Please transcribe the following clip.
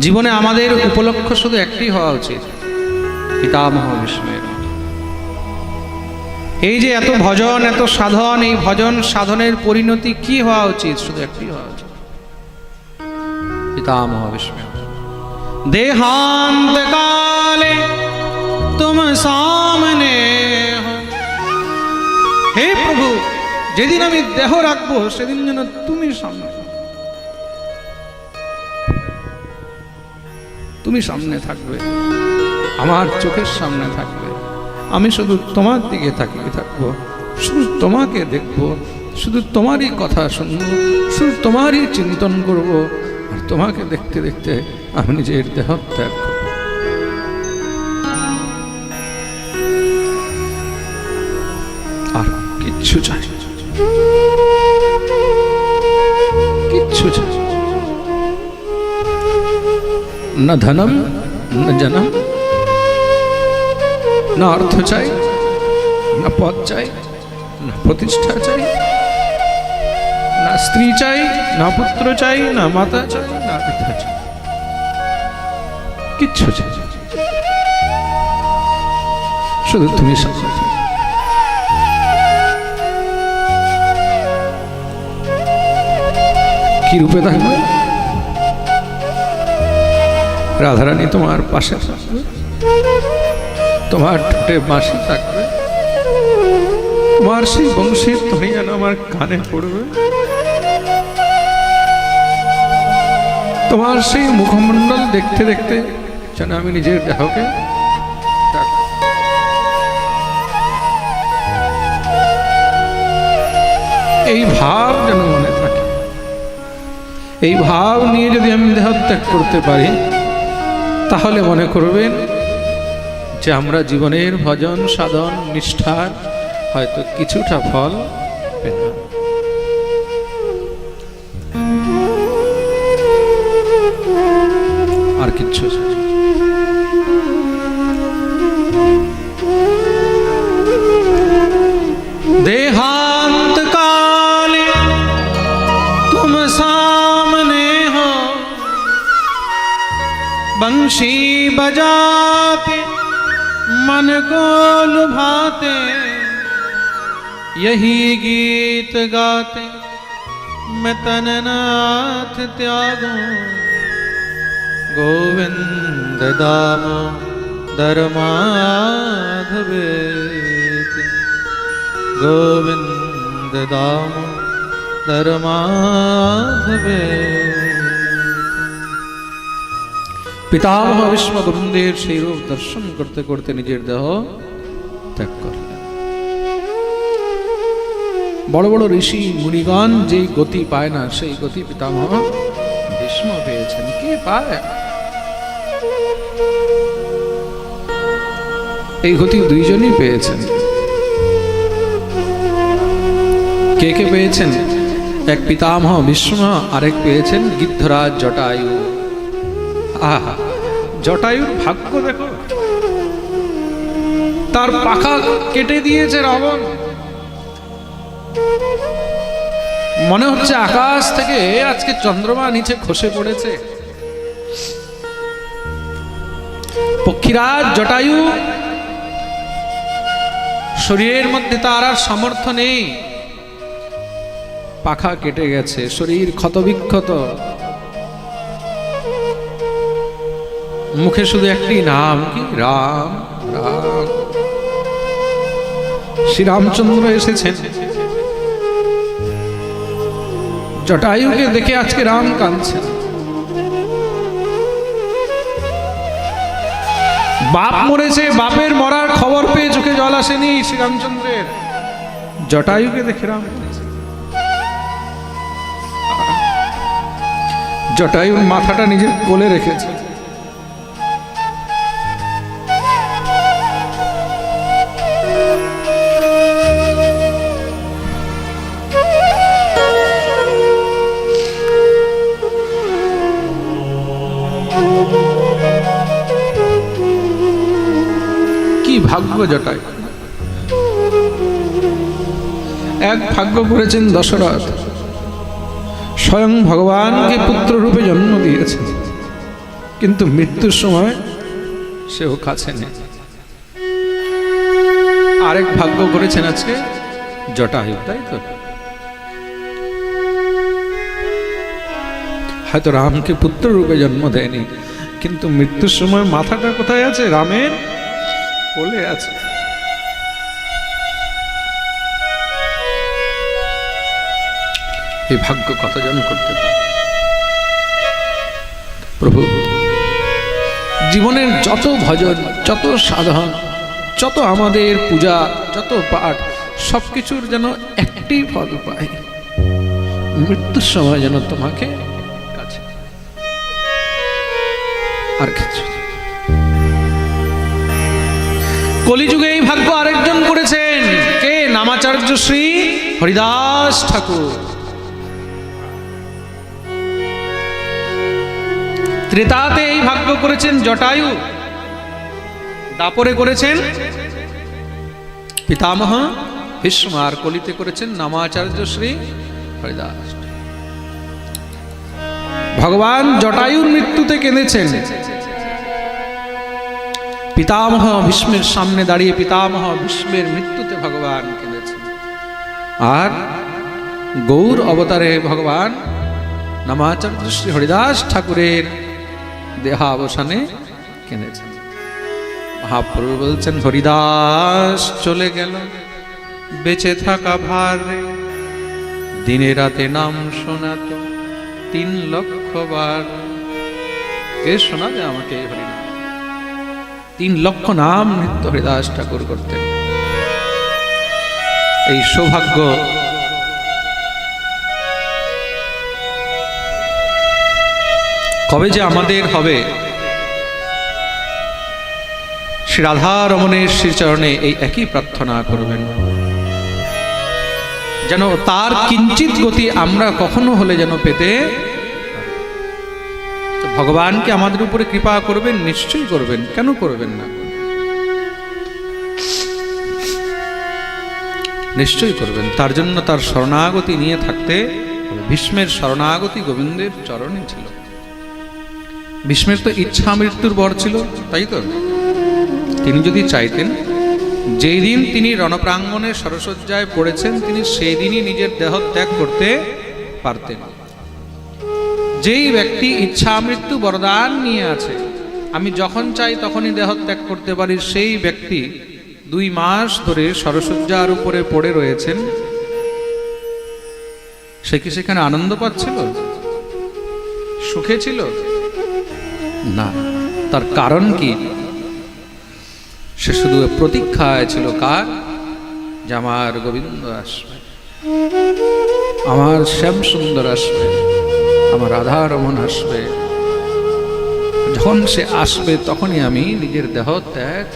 জীবনে আমাদের উপলক্ষ শুধু একটি হওয়া উচিত পিতামহ বিষ্ণুয়ের মতো। এই যে এত ভজন, এত সাধন, এই ভজন সাধনের পরিণতি কি হওয়া উচিত? শুধু একটি হওয়া উচিত। পিতামহ বিষ্ণু দেহান্ত কালে তুম সামনে হে প্রভু, যেদিন আমি দেহ রাখব, সেদিন যেন তুমি সামনে তুমি সামনে থাকবে। আমার চোখের সামনে থাকবে। আমি শুধু তোমার দিকে তাকিয়ে থাকব। শুধু তোমাকে দেখব। শুধু তোমারই কথা শুনব। শুধু তোমারই চিন্তন করব। আর তোমাকে দেখতে দেখতে আমি নিজের দেহ ত্যাগ আর কিচ্ছু চাই না ধনম, না জনম, না অর্থ চাই, না পদ চাই, না প্রতিষ্ঠা চাই, না স্ত্রী চাই, না পুত্র চাই, না মাতা চাই, না পিতা চাই কিচ্ছু চাই। শুধু তুমি। কি রূপে থাকবে রাধারানী তোমার পাশে। তোমার ঠোঁটে বাঁশি থাকবে। তোমার সেই বংশীর তুমি যেন আমার কানে পড়বে। তোমার সেই মুখমণ্ডল দেখতে দেখতে যেন আমি নিজের দেহকে এই ভাব যেন মনে থাকে। এই ভাব নিয়ে যদি আমি দেহত্যাগ করতে পারি তাহলে মনে করবেন যে আমরা জীবনের ভজন, সাধন, নিষ্ঠার হয়তো কিছুটা ফল পেলাম। আর কিচ্ছু চাই बंशी बजाते, मन को लुभाते, यही गीत गाते, मैं तननाथ त्यागो। गोविंद दामो धर्माधवे गोविंद दामो धर्माधवे পিতামহ ভীষ্ম গোবিন্দের সেই রূপ দর্শন করতে করতে নিজের দেহ ত্যাগ করলেন। বড় বড় ঋষি মুনিগণ যেই গতি পায় না, সেই গতি পিতামহ ভীষ্ম পেয়েছেন। কে পায়? এই গতি দুইজনই পেয়েছেন। কে কে পেয়েছেন? এক পিতামহ ভীষ্ম, আরেক পেয়েছেন গিদ্ধরাজ, জটায়ু। আহা, জটায়ুর ভাগ্য দেখো। তার পাখা কেটে দিয়েছে রাবণ। মনে হচ্ছে আকাশ থেকে আজকে চন্দ্রমা নিচে খসে পড়েছে। পক্ষীরাজ, জটায়ু, শরীরের মধ্যে তার আর সামর্থ্য নেই। পাখা কেটে গেছে, শরীর ক্ষতবিক্ষত। মুখে শুধু একটি নাম কি? রাম রাম। শ্রীরামচন্দ্র এসেছেন। জটায়ুকে দেখে আজকে রাম কাঁদছেন বাপ মরেছে, বাপের মরার খবর পেয়ে চোখে জল আসেনি শ্রীরামচন্দ্রের। জটায়ুকে দেখে রাম জটায়ুর মাথাটা নিজের কোলে রেখেছে। ভাগ্য জটায়। এক ভাগ্য করেছেন দশরথ। স্বয়ং ভগবানকে পুত্র রূপে জন্ম দিয়েছে কিন্তু মৃত্যুর সময় সেও কাছে নেই আরেক ভাগ্য করেছেন আজকে, জটায়ু, তাই তো? হয়তো রামকে পুত্র রূপে জন্ম দেয়নি, কিন্তু মৃত্যুর সময় মাথাটা কোথায় আছে? রামের? কোলে আছে? এই ভাগ্য কতজন করতে পারে। প্রভু, জীবনের যত ভজন, যত সাধন, যত আমাদের পূজা, যত পাঠ সব কিছুর যেন একটি ফল পাই। মৃত্যুর সময় যেন তোমাকে কাছে আর কিছু। কলিযুগে এই ভাগ্য আরেকজন করেছেন। কে? নামাচার্য শ্রী হরিদাস ঠাকুর। ত্রেতাতে এই ভাগ্য করেছেন জটায়ু। দাপরে করেছেন পিতামহ ভীষ্ম, আর কলিতে করেছেন নামাচার্য শ্রী হরিদাস। ভগবান জটায়ুর মৃত্যুতে কেঁদেছেন। পিতামহ ভীষ্মের সামনে দাঁড়িয়ে পিতামহ ভীষ্মের মৃত্যুতে ভগবান কেঁদেছেন। আর গৌর অবতারে ভগবান নামাচার্য শ্রী হরিদাস ঠাকুরের দেহাবসানে কেঁদেছেন। মহাপ্রভু বলছেন, হরিদাস, চলে গেল। বেঁচে থাকা ভার। দিনে রাতে নাম শোনাত তিন লক্ষ বার। কে শোনাবে আমাকে হরিনাম তিন লক্ষ নাম নিত্য হরিদাস ঠাকুর করতেন। এই সৌভাগ্য কবে যে আমাদের হবে, শ্রী রাধা রমণের শ্রীচরণে এই একই প্রার্থনা করবেন। যেন তার কিঞ্চিত গতি আমরা কখনো হলে যেন পেতে তো ভগবানকে আমাদের উপরে কৃপা করবেন, নিশ্চয়ই করবেন। কেন করবেন না? নিশ্চয়ই করবেন। তার জন্য তার শরণাগতি নিয়ে থাকতে ভীষ্মের শরণাগতি গোবিন্দের চরণে ছিল। ভীষ্মের তো ইচ্ছা মৃত্যুর বর ছিল, তাই তো? তিনি যদি চাইতেন, যেই দিন তিনি রণপ্রাঙ্গণে সরসজ্জায় পড়েছেন, তিনি সেই দিনই নিজের দেহ ত্যাগ করতে পারতেন। যেই ব্যক্তি ইচ্ছা মৃত্যু বরদান নিয়ে আছে, আমি যখন চাই তখনই দেহ ত্যাগ করতে পারি। সেই ব্যক্তি দুই মাস ধরে সরসজ্জার উপরে পড়ে রয়েছেন। সে কি সেখানে আনন্দ পাচ্ছিল? সুখে ছিল? না, তার কারণ কি? সে শুধু প্রতীক্ষায় ছিল কার? যে আমার গোবিন্দ আসবে। আমার শ্যাম সুন্দর আসবে। আমার রাধা রমন আসবে। যখন সে আসবে তখনই আমি নিজের দেহ ত্যাগ